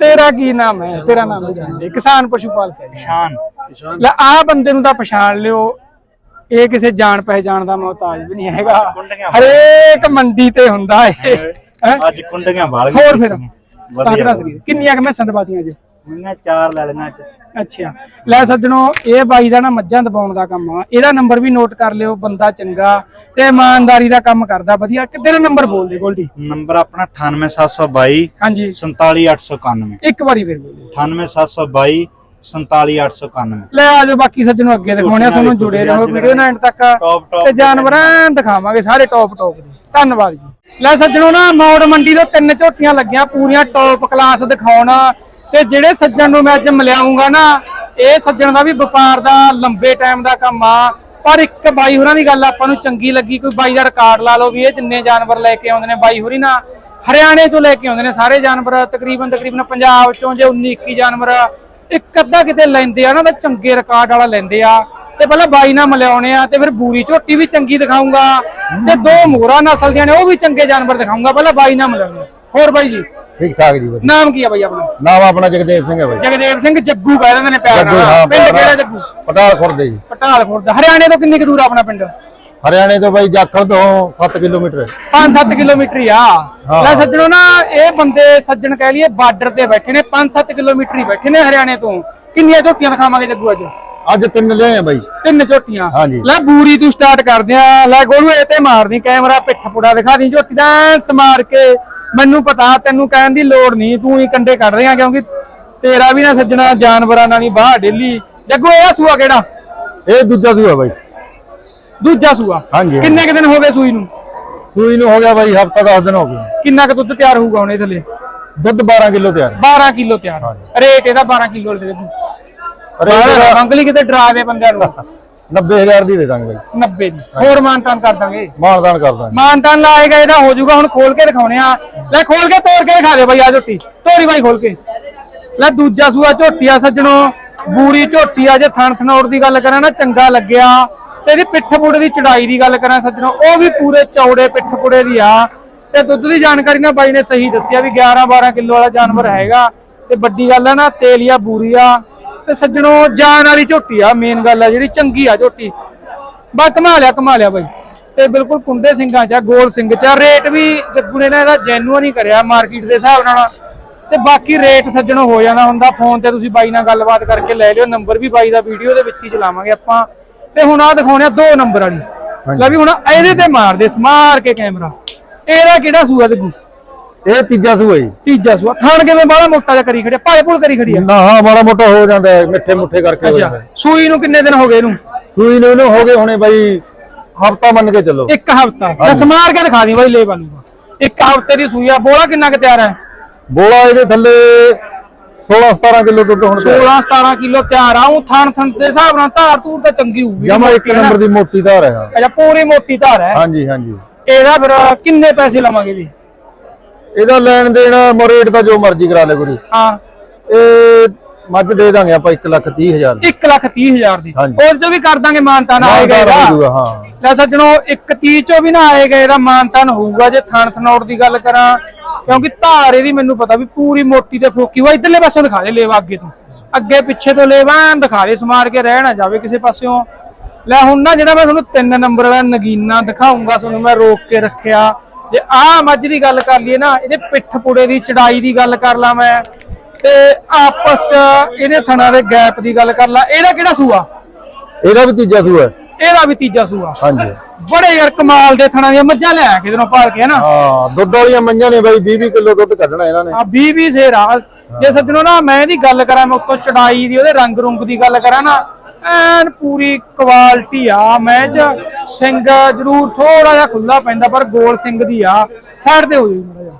ਤੇਰਾ ਕੀ ਨਾਮ ਹੈ? ਤੇਰਾ ਨਾਮ ਜਾਣਦੇ। ਕਿਸਾਨ ਪਸ਼ੂ ਪਾਲਕ ਹੈ ਜੀ। ਲੈ ਆ ਬੰਦੇ ਨੂੰ ਤਾਂ ਪਛਾਣ ਲਿਓ। ਇਹ ਕਿਸੇ ਜਾਣ ਪਹਿਚਾਣ ਦਾ ਮੁਹਤਾਜ ਵੀ ਨਹੀਂ ਹੈਗਾ। ਹਰੇਕ ਮੰਡੀ ਤੇ ਹੁੰਦਾ ਇਹ। ਹੈਂ? ਅੱਜ ਕੁੰਡੀਆਂ ਵਾਲ ਹੋਰ ਫਿਰ ਤਾਂ ਕਿੰਨੀਆਂ ਕਿ ਮੈਂ ਸੰਦਬਾਤੀਆਂ ਅੱਜ? ਮੈਂ ਚਾਰ ਲੈ ਲੈਣਾ ਅੱਜ। ਅੱਛਾ। ਲੈ ਸੱਜਣੋ ਇਹ ਬਾਈ ਦਾ ਨਾ ਮੱਝਾਂ ਦਬਾਉਣ ਦਾ ਕੰਮ ਆ। ਇਹਦਾ ਨੰਬਰ ਵੀ ਨੋਟ ਕਰ ਲਿਓ ਬੰਦਾ ਚੰਗਾ ਤੇ ਇਮਾਨਦਾਰੀ ਦਾ ਕੰਮ ਕਰਦਾ ਵਧੀਆ। ਦਾ ਨੰਬਰ ਬੋਲ ਦੇ ਗੋਲਡੀ? ਨੰਬਰ ਆਪਣਾ 98722 ਹਾਂਜੀ। 47891 ਇੱਕ ਵਾਰੀ ਫਿਰ ਬੋਲ। 98722 47891 ਲੈ ਆ ਜਾਓ ਬਾਕੀ ਸੱਜਣੋ ਅੱਗੇ ਦਿਖਾਉਣੇ ਤੁਹਾਨੂੰ ਜੁੜੇ ਰਹੋ ਵੀਡੀਓ ਨਾਲ ਐਂਡ ਤੱਕ ਤੇ ਜਾਨਵਰਾਂ ਦਿਖਾਵਾਂਗੇ ਸਾਰੇ ਟੌਪ ਟੌਪ ਦੇ। ਧੰਨਵਾਦ ਜੀ। ਲੈ ਸੱਜਣੋ ਨਾ ਮੌੜ ਮੰਡੀ ਤੋਂ ਤਿੰਨ ਝੋਟੀਆਂ ਲੱਗੀਆਂ ਪੂਰੀਆਂ ਟੌਪ ਕਲਾਸ ਦਿਖਾਉਣ। ਤੇ ਜਿਹੜੇ ਸੱਜਣ ਨੂੰ ਮੈਂ ਅੱਜ ਮਿਲਿਆਉਂਗਾ ਨਾ, ਇਹ ਸੱਜਣ ਦਾ ਵੀ ਵਪਾਰ ਦਾ ਲੰਬੇ ਟਾਈਮ ਦਾ ਕੰਮ ਆ। ਪਰ ਇੱਕ ਬਾਈ ਹੋਰਾਂ ਦੀ ਗੱਲ ਆਪਾਂ ਨੂੰ ਚੰਗੀ ਲੱਗੀ, ਕੋਈ ਬਾਈ ਦਾ ਰਿਕਾਰਡ ਲਾ ਲਓ ਵੀ ਇਹ ਜਿੰਨੇ ਜਾਨਵਰ ਲੈ ਕੇ ਆਉਂਦੇ ਨੇ, ਬਾਈ ਹੋਰੀ ਨਾ ਹਰਿਆਣੇ ਤੋਂ ਲੈ ਕੇ ਆਉਂਦੇ ਨੇ ਸਾਰੇ ਜਾਨਵਰ, ਤਕਰੀਬਨ ਤਕਰੀਬਨ ਪੰਜਾਬ ਚੋਂ ਜੇ 19 21 ਜਾਨਵਰ, ਇੱਕ ਅੱਧਾ ਕਿਤੇ ਲੈਂਦੇ ਆ ਨਾ, ਤਾਂ ਚੰਗੇ ਰਿਕਾਰਡ ਵਾਲਾ ਲੈਂਦੇ ਆ। ਤੇ ਪਹਿਲਾਂ ਬਾਈ ਨਾਲ ਮਿਲਾਉਣੇ ਆ, ਤੇ ਫਿਰ ਬੂਰੀ ਝੋਟੀ ਵੀ ਚੰਗੀ ਦਿਖਾਉਂਗਾ ਤੇ ਦੋ ਮੋਹਰਾ ਨਸਲ ਦੀਆਂ ਨੇ, ਉਹ ਵੀ ਚੰਗੇ ਜਾਨਵਰ ਦਿਖਾਉਂਗਾ ਪਹਿਲਾਂ ਬਾਈ ਨਾਲ ਮਿਲਾਉਣੇ ਹੋਰ ਬਾਈ ਜੀ? ਠੀਕ ਠਾਕ ਜੀ ਵਧੀਆ। ਨਾਮ ਕੀ ਆ ਬਾਈ ਆਪਣਾ? ਨਾਮ ਆਪਣਾ ਜਗਦੇਵ ਸਿੰਘ ਹੈ ਬਾਈ। ਜਗਦੇਵ ਸਿੰਘ ਜੱਗੂ ਕਹਿ ਦਿੰਦੇ ਨੇ ਪਿਆਰ ਜੱਗੂ, ਨਾਲ। ਹਾਂ, ਪਿੰਡ ਪਿਆਰ ਕਿਹੜਾ ਨਾਲ। ਜੱਗੂ? ਪਟਾਲ ਖੁਰਦੇ ਜੀ। ਪਟਾਲਪੁਰ ਦਾ। ਹਰਿਆਣੇ ਤੋਂ ਕਿੰਨੀ ਕੁ ਦੂਰ ਆ ਆਪਣਾ ਪਿੰਡ? ਹਰਿਆਣੇ ਤੋਂ ਬਾਈ ਜਾਖਲ ਤੋਂ 7 ਕਿਲੋਮੀਟਰ ਹੈ। 5-7 ਕਿਲੋਮੀਟਰ ਹੀ ਆ। ਹਾਂ। ਲੈ ਸੱਜਣੋ ਨਾ ਇਹ ਬੰਦੇ ਸੱਜਣ ਕਹਿ ਲਈਏ ਬਾਰਡਰ ਤੇ ਬੈਠੇ ਨੇ 5-7 ਕਿਲੋਮੀਟਰ ਹੀ ਬੈਠੇ ਨੇ ਹਰਿਆਣੇ ਤੋਂ। ਕਿੰਨੀਆਂ ਝੋਟੀਆਂ ਦਿਖਾਵਾਂਗੇ ਜੱਗੂ ਅੱਜ? ਅੱਜ ਤਿੰਨ ਲਿਆਏ ਆ ਬਾਈ। ਤਿੰਨ ਝੋਟੀਆਂ। ਹਾਂਜੀ। ਲੈ ਬੂਰੀ ਤੂੰ ਸਟਾਰਟ ਕਰਦੇ ਆ। ਲੈ ਗੋਲੂ ਇਹ ਤੇ ਮਾਰਨੀ ਕੈਮਰਾ ਪਿੱਠ ਪੁੜਾ ਦਿਖਾ ਦੀ ਝੋਟੀ ਦਾ। ਐਨ ਸਮਾਰ ਕੇ ਮੈਨੂੰ ਪਤਾ ਤੈਨੂੰ ਕਹਿਣ ਦੀ ਲੋੜ ਨਹੀਂ ਤੂੰ ਹੀ ਕੰਡੇ ਕੱਢ ਰਿਹਾ ਕਿਉਂਕਿ ਤੇਰਾ ਵੀ ਨਾ ਸੱਜਣਾ ਜਾਨਵਰਾਂ ਨਾਲ ਹੀ ਬਾਹ ਡੇਲੀ। ਜੱਗੂ ਇਹ ਸੂਆ ਕਿਹੜਾ? ਇਹ ਦੂਜਾ ਸੂਆ ਬਾਈ। ਦੂਜਾ ਸੂਆ? ਹਾਂਜੀ। ਕਿੰਨੇ ਕੁ ਦਿਨ ਹੋ ਗਏ ਸੂਈ ਨੂੰ? ਸੂਈ ਨੂੰ ਹੋ ਗਿਆ ਬਾਈ ਹਫਤਾ 10 ਦਿਨ ਹੋ ਗਏ। ਕਿੰਨਾ ਕੁ ਦੁੱਧ ਤਿਆਰ ਹੋਊਗਾ ਹੁਣ ਇਹ ਥੱਲੇ? ਦੁੱਧ 12 ਕਿਲੋ ਤਿਆਰ। 12 ਕਿਲੋ ਤਿਆਰ। ਰੇਟ ਇਹਦਾ 12 ਕਿਲੋ ਦੇ ਦੇ ਅਰੇ ਇਹਦਾ ਮੰਗ ਲਈ ਕਿਤੇ ਡਰਾ ਦੇ ਬੰਦਿਆਂ ਨੂੰ। 90000 ਦੀ ਦੇ ਦਾਂਗੇ ਬਾਈ। 90 ਦੀ। ਹੋਰ ਮਾਨਤਾਨ ਕਰ ਦਾਂਗੇ। ਮਾਨਦਾਨ ਕਰ ਦਾਂਗੇ। ਮਾਨਤਾਨ ਲਾਏਗਾ ਇਹਦਾ ਹੋ ਜਾਊਗਾ ਹੁਣ ਖੋਲ ਕੇ ਦਿਖਾਉਣੇ ਆ। ਲੈ ਖੋਲ ਕੇ ਤੋੜ ਕੇ ਦਿਖਾ ਦੇ ਬਾਈ ਆ ਝੋਟੀ। ਤੋਰੀ ਬਾਈ ਖੋਲ ਕੇ। ਲੈ ਦੂਜਾ ਸੂਆ ਝੋਟੀ ਆ ਸੱਜਣੋ। ਬੂਰੀ ਝੋਟੀ ਆ ਜੇ ਥਣ ਥਨੌਰ ਦੀ ਗੱਲ ਕਰਾਂ ਨਾ ਚੰਗਾ ਲੱਗਿਆ। ਤੇ ਇਹਦੀ ਪਿੱਠ ਪੁੜੇ ਦੀ ਚੜਾਈ ਦੀ ਗੱਲ ਕਰਾਂ ਸੱਜਣੋ। ਉਹ ਵੀ ਪੂਰੇ ਚੌੜੇ ਪਿੱਠ ਪੁੜੇ ਦੀ ਆ। ਤੇ ਦੁੱਧ ਦੀ ਜਾਣਕਾਰੀ ਨਾ ਬਾਈ ਨੇ ਸਹੀ ਦੱਸਿਆ ਵੀ 11 12 ਕਿਲੋ ਵਾਲਾ ਜਾਨਵਰ ਹੈਗਾ। ਤੇ ਵੱਡੀ ਗੱਲ ਆ ਨਾ ਤੇਲੀਆ ਬੂਰੀ ਆ ਤੇ ਸੱਜਣੋ ਜਾਨ ਵਾਲੀ ਝੋਟੀ ਆ ਮੇਨ ਗੱਲ ਆ ਜਿਹੜੀ, ਚੰਗੀ ਆ ਝੋਟੀ। ਬਸ ਕਮਾ ਲਿਆ ਕਮਾ ਲਿਆ ਬਾਈ। ਤੇ ਬਿਲਕੁਲ ਕੁੰਡੇ ਸਿੰਘਾਂ ਚ ਗੋਲ ਸਿੰਘ ਚ ਰੇਟ ਵੀ ਜੱਗੂ ਨੇ ਨਾ ਇਹਦਾ ਜੈਨੂਅਨ ਹੀ ਕਰਿਆ ਮਾਰਕੀਟ ਦੇ ਹਿਸਾਬ ਨਾਲ। ਤੇ ਬਾਕੀ ਰੇਟ ਸੱਜਣੋ ਹੋ ਜਾਣਾ ਹੁੰਦਾ ਫੋਨ ਤੇ ਤੁਸੀਂ ਬਾਈ ਨਾਲ ਗੱਲਬਾਤ ਕਰਕੇ ਲੈ ਲਿਓ ਨੰਬਰ ਵੀ ਬਾਈ ਦਾ ਵੀਡੀਓ ਦੇ ਵਿੱਚ ਹੀ ਚਲਾਵਾਂਗੇ ਆਪਾਂ। ਤੇ ਹੁਣ ਆ ਦਿਖਾਉਣੇ ਆ ਦੋ ਨੰਬਰ ਵਾਲੀ। ਲੈ ਵੀ ਹੁਣ ਇਹਦੇ ਤੇ ਮਾਰ ਦੇ, ਸਮਾਰ ਕੇ ਕੈਮਰਾ ਇਹਦਾ ਕਿਹੜਾ ਸੂਆ ਤੇ ਇਹ ਤੀਜਾ ਸੂਆ ਜੀ। ਤੀਜਾ ਸੂਆ। ਥਾਣ ਕਿਵੇਂ ਬਾਹਲਾ ਮੋਟਾ ਜਿਹਾ ਕਰੀ ਖੜਿਆ ਭਾਲੇ ਭੂਲ ਕਰੀ ਖੜੀ ਆ? ਨਾ ਹਾਂ ਮਾੜਾ ਮੋਟਾ ਹੋ ਜਾਂਦਾ ਹੈ ਮਿੱਠੇ ਮੁੱਠੇ ਕਰਕੇ ਹੋ ਅੱਛਾ ਜਾਂਦਾ ਹੈ। ਸੂਈ ਨੂੰ ਕਿੰਨੇ ਦਿਨ ਹੋ ਗਏ ਇਹਨੂੰ? ਸੂਈ ਨੂੰ ਇਹਨੂੰ ਹੋ ਗਏ ਹੁਣੇ ਬਾਈ ਹਫਤਾ ਮੰਨ ਕੇ ਚੱਲੋ। ਇੱਕ ਹਫਤਾ। ਬਸ ਮਾਰ ਕੇ ਦਿਖਾ ਦੀ ਬਾਈ ਲੈ ਬਾਲੂਗਾ ਇੱਕ ਹਫ਼ਤੇ ਦੀ ਸੂਈ ਆ। ਬੋਲਾ ਕਿੰਨਾ ਕੁ ਤਿਆਰ ਹੈ? ਬੋਲਾ ਇਹਦੇ ਥੱਲੇ 16 17 ਕਿਲੋ ਦੁੱਧ ਹੁਣ 16 17 ਕਿਲੋ ਤਿਆਰ ਆ। ਉਹ ਥਣ ਥਣ ਦੇ ਹਿਸਾਬ ਨਾਲ ਧਾਰ ਧੂਰ ਤਾਂ ਚੰਗੀ ਹੋਊਗੀ। ਜਮਾ ਇੱਕ ਨੰਬਰ ਦੀ ਮੋਟੀ ਧਾਰ ਹੈ। ਅੱਛਾ ਪੂਰੀ ਮੋਟੀ ਧਾਰ ਹੈ। ਹਾਂਜੀ ਹਾਂਜੀ। ਇਹਦਾ ਫਿਰ ਕਿੰਨੇ ਪੈਸੇ ਲਵਾਂਗੇ ਜੀ? ਇਹਦਾ ਲੈਣ ਦੇਣ ਮੋਰੇਟ ਦਾ ਜੋ ਮਰਜ਼ੀ ਕਰਾ ਲੈ ਗੁਰੀ। ਹਾਂ। ਇਹ ਮੱਝ ਦੇ ਦਾਂਗੇ ਆਪਾਂ 1 ਲੱਖ 30 ਹਜ਼ਾਰ ਦੀ। 1 ਲੱਖ 30 ਹਜ਼ਾਰ ਦੀ। ਉਹ ਚੋਂ ਵੀ ਕਰ ਦਾਂਗੇ ਮਾਨਤਾਨ ਆਏਗਾ ਇਹਦਾ। ਹਾਂ। ਲੈ ਸੱਜਣੋ 130 ਚੋਂ ਵੀ ਨਾ ਆਏਗਾ ਇਹਦਾ ਮਾਨਤਾਨ ਹੋਊਗਾ। ਜੇ ਥਣ ਥਨੌੜ ਦੀ ਗੱਲ ਕਰਾਂ ਕਿਉਂਕਿ ਧਾਰ ਇਹਦੀ ਮੈਨੂੰ ਪਤਾ ਵੀ ਪੂਰੀ ਮੋਟੀ ਤੇ ਫੋਕੀ ਵਾ ਇਧਰਲੇ ਪਾਸੋਂ ਦਿਖਾ ਦੇ ਲੇਵਾ ਅੱਗੇ ਤੋਂ। ਅੱਗੇ ਪਿੱਛੇ ਤੋਂ ਲੇਵਾ ਦਿਖਾ ਦੇ ਸਮਾਰ ਕੇ ਰਹਿ ਨਾ ਜਾਵੇ ਕਿਸੇ ਪਾਸਿਓਂ। ਲੈ ਹੁਣ ਨਾ ਜਿਹੜਾ ਮੈਂ ਤੁਹਾਨੂੰ ਤਿੰਨ ਨੰਬਰ ਵਾਲਾ ਨਗੀਨਾ ਦਿਖਾਉਂਗਾ ਤੁਹਾਨੂੰ ਮੈਂ ਰੋਕ ਕੇ ਰੱਖਿਆ। ਜੇ ਆਹ ਮੱਝ ਦੀ ਗੱਲ ਕਰ ਲਈਏ ਨਾ ਇਹਦੇ ਪਿੱਠ ਪੁੜੇ ਦੀ ਚੜਾਈ ਦੀ ਗੱਲ ਕਰ ਲਾਂ ਮੈਂ ਤੇ ਆਪਸ ਚ ਇਹਦੇ ਥਣਾ ਦੇ ਗੈਪ ਦੀ ਗੱਲ ਕਰ ਲਾਂ। ਇਹਦਾ ਕਿਹੜਾ ਸੂਆ? ਇਹਦਾ ਵੀ ਤੀਜਾ ਸੂਆ ਹੈ। ਇਹਦਾ ਵੀ ਤੀਜਾ ਸੂਆ। ਹਾਂਜੀ। ਬੜੇ ਯਾਰ ਕਮਾਲ ਦੇ ਥਣਾ ਦੀਆਂ ਮੱਝਾਂ ਲਿਆ ਕੇ ਜਦੋਂ ਪਾਲ ਕੇ ਹਨਾ ਹਾਂ ਦੁੱਧ ਵਾਲੀਆਂ ਮੰਝਾਂ ਨੇ ਬਾਈ 20 20 ਕਿਲੋ ਦੁੱਧ ਕੱਢਣਾ ਇਹਨਾਂ ਨੇ। ਆ 20 20 ਸੇਰ ਆ। ਜੇ ਸੱਜਣੋ ਨਾ ਮੈਂ ਇਹਦੀ ਗੱਲ ਕਰਾਂ ਮੈਂ ਉੱਤੋਂ ਚੜਾਈ ਦੀ ਉਹਦੇ ਰੰਗ ਰੁੰਗ ਦੀ ਗੱਲ ਕਰਾਂ ਨਾ ਐਨ ਪੂਰੀ ਕੁਆਲਿਟੀ ਆ ਮੈਂ ਚ ਸਿੰਘ ਜ਼ਰੂਰ ਥੋੜਾ ਜਿਹਾ ਖੁੱਲਾ ਪੈਂਦਾ ਪਰ ਗੋਲ ਸਿੰਘ ਦੀ ਆ। ਸਾਈਡ ਤੇ ਹੋ ਮਾੜਾ ਜਿਹਾ।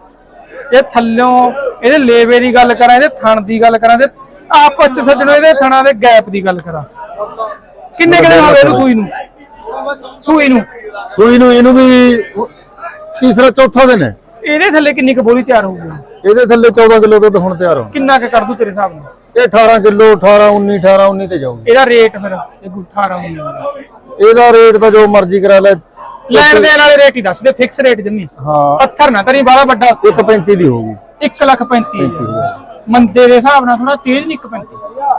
ਇਹ ਥੱਲਿਓਂ ਇਹਦੇ ਲੇਵੇ ਦੀ ਗੱਲ ਕਰਾਂ ਇਹਦੇ ਥਣ ਦੀ ਗੱਲ ਕਰਾਂ ਤੇ ਆਪਸ ਚ ਸੱਜਣੋ ਇਹਦੇ ਥਣਾਂ ਦੇ ਗੈਪ ਦੀ ਗੱਲ ਕਰਾਂ। ਕਿੰਨੇ ਕਿੰਨੇ ਹੋ ਗਏ ਇਹਨੂੰ ਸੂਈ ਨੂੰ? ਸੂਈ ਨੂੰ। ਸੂਈ ਨੂੰ ਇਹਨੂੰ ਵੀ ਤੀਸਰਾ ਚੌਥਾ ਦਿਨ ਹੈ। ਇਹਦੇ ਥੱਲੇ ਕਿੰਨੀ ਕੁ ਬੋਲੀ ਤਿਆਰ ਹੋਊਗੀ? ਇਹਦੇ ਥੱਲੇ 14 ਕਿਲੋ ਦੁੱਧ ਹੁਣ ਤਿਆਰ ਹੋਣਾ। ਕਿੰਨਾ ਕੁ ਕਰ ਦੂ ਤੇਰੇ ਹਿਸਾਬ ਨਾਲ? ਇਹ 18 ਕਿਲੋ 18 19 18 19 ਤੇ ਜਾਊਗੀ। ਇਹਦਾ ਰੇਟ ਫਿਰ ਇਹ 18 ਹੋਈ ਇਹਦਾ ਰੇਟ ਤਾਂ ਜੋ ਮਰਜ਼ੀ ਕਰਾ ਲੈ। ਲੈਣ ਦੇਣ ਵਾਲੇ ਰੇਟ ਹੀ ਦੱਸ ਦੇ ਫਿਕਸ ਰੇਟ ਜੰਮੀ ਹਾਂ। ਪੱਥਰ ਨਾ ਕਰੀ ਬਾਲਾ ਵੱਡਾ। 135 ਦੀ ਹੋਊਗੀ। 1 ਲੱਖ 35 ਮੰਦੇ ਦੇ ਹਿਸਾਬ ਨਾਲ ਥੋੜਾ ਤੇਜ਼ ਨਹੀਂ 135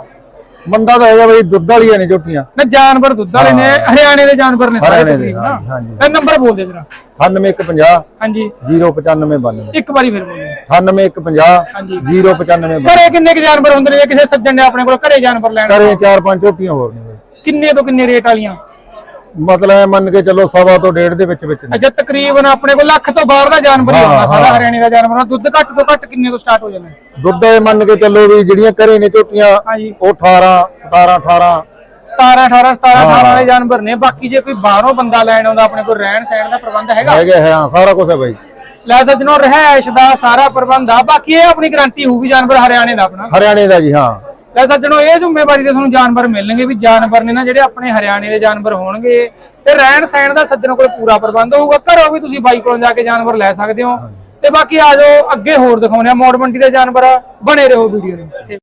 ਮੰਦਾ ਤਾਂ ਹੈਗਾ ਬਈ ਦੁੱਧ ਵਾਲੀਆਂ ਨੇ ਝੋਟੀਆਂ। ਨਾ ਜਾਨਵਰ ਦੁੱਧ ਵਾਲੇ ਨੇ ਹਰਿਆਣੇ ਦੇ ਜਾਨਵਰ ਨੇ ਸਾਰੇ ਹਰਿਆਣੇ ਦੇ, ਤਕਰੀਬਨ ਨਾ। ਹਾਂਜੀ। ਇਹ ਨੰਬਰ ਬੋਲ ਦੇ ਜਰਾ। 9150 ਹਾਂਜੀ। 09592 ਇੱਕ ਵਾਰੀ ਫਿਰ ਬੋਲੋ 9150 ਹਾਂਜੀ। 09592 ਘਰੇ ਕਿੰਨੇ ਕੁ ਜਾਨਵਰ ਹੁੰਦੇ ਨੇ? ਜੇ ਕਿਸੇ ਸੱਜਣ ਨੇ ਆਪਣੇ ਕੋਲ? ਘਰੇ ਜਾਨਵਰ ਲੈਣ ਕਰੇ ਚਾਰ ਪੰਜ ਝੋਟੀਆਂ ਹੋਰ ਨੇ ਬਈ। ਕਿੰਨੇ ਤੋਂ ਕਿੰਨੇ ਰੇਟ ਵਾਲੀਆਂ? ਮਤਲਬ ਮੰਨ ਕੇ ਚੱਲੋ ਸਵਾ ਤੋਂ ਡੇਢ ਦੇ ਵਿੱਚ ਵਿੱਚ ਅੱਛਾ ਤਕਰੀਬਨ ਆਪਣੇ ਕੋਲ ਲੱਖ ਤੋਂ ਬਾਹਰ ਦਾ ਜਾਨਵਰ ਹੀ ਆਉਂਦਾ ਸਾਰਾ ਹਰਿਆਣੇ ਦਾ ਜਾਨਵਰ ਦੁੱਧ ਘੱਟ ਤੋਂ ਘੱਟ ਕਿੰਨੇ ਤੋਂ ਸਟਾਰਟ ਹੋ ਜਾਂਦਾ? ਦੁੱਧ ਇਹ ਮੰਨ ਕੇ ਚੱਲੋ ਵੀ ਜਿਹੜੀਆਂ ਘਰੇ ਨੇ ਝੋਟੀਆਂ ਉਹ 18 17 18 17 18 18 ਵਾਲੇ ਜਾਨਵਰ ਨੇ। ਬਾਕੀ ਜੇ ਕੋਈ ਬਾਹਰੋਂ ਬੰਦਾ ਲੈਣ ਆਉਂਦਾ ਆਪਣੇ ਕੋਲ ਰਹਿਣ ਸਹਿਣ ਦਾ ਪ੍ਰਬੰਧ ਹੈਗਾ? ਹੈਗਾ ਹਾਂ ਸਾਰਾ ਕੁਝ ਹੈ ਬਾਈ। ਲੈ ਸੱਜਣੋ ਰਹਿائش ਦਾ ਸਾਰਾ ਪ੍ਰਬੰਧ ਆ। ਬਾਕੀ ਇਹ ਆਪਣੀ ਗਰੰਟੀ ਹੋਊਗੀ ਜਾਨਵਰ ਹਰਿਆਣੇ ਦਾ ਆਪਣਾ। ਹਰਿਆਣੇ ਦਾ ਜੀ ਹਾਂ। ਲੈ ਸੱਜਣੋ, ਇਹ ਜ਼ਿੰਮੇਵਾਰੀ ਦੇ ਤੁਹਾਨੂੰ ਜਾਨਵਰ ਮਿਲਣਗੇ ਵੀ ਜਾਨਵਰ ਨੇ ਨਾ ਜਿਹੜੇ ਆਪਣੇ ਹਰਿਆਣੇ ਦੇ ਜਾਨਵਰ ਹੋਣਗੇ, ਤੇ ਰਹਿਣ ਸਹਿਣ ਦਾ ਸੱਜਣੋ ਕੋਲ ਪੂਰਾ ਪ੍ਰਬੰਧ ਹੋਊਗਾ। ਘਰੋਂ ਵੀ ਤੁਸੀਂ ਬਾਈ ਕੋਲੋਂ ਜਾ ਕੇ ਜਾਨਵਰ ਲੈ ਸਕਦੇ ਹੋ। ਤੇ ਬਾਕੀ ਆ ਜਾਓ, ਅੱਗੇ ਹੋਰ ਦਿਖਾਉਂਦੇ ਆ ਮੋੜ ਮੰਡੀ ਦੇ ਜਾਨਵਰ। ਬਣੇ ਰਹੋ ਵੀਡੀਓ ਨੂੰ।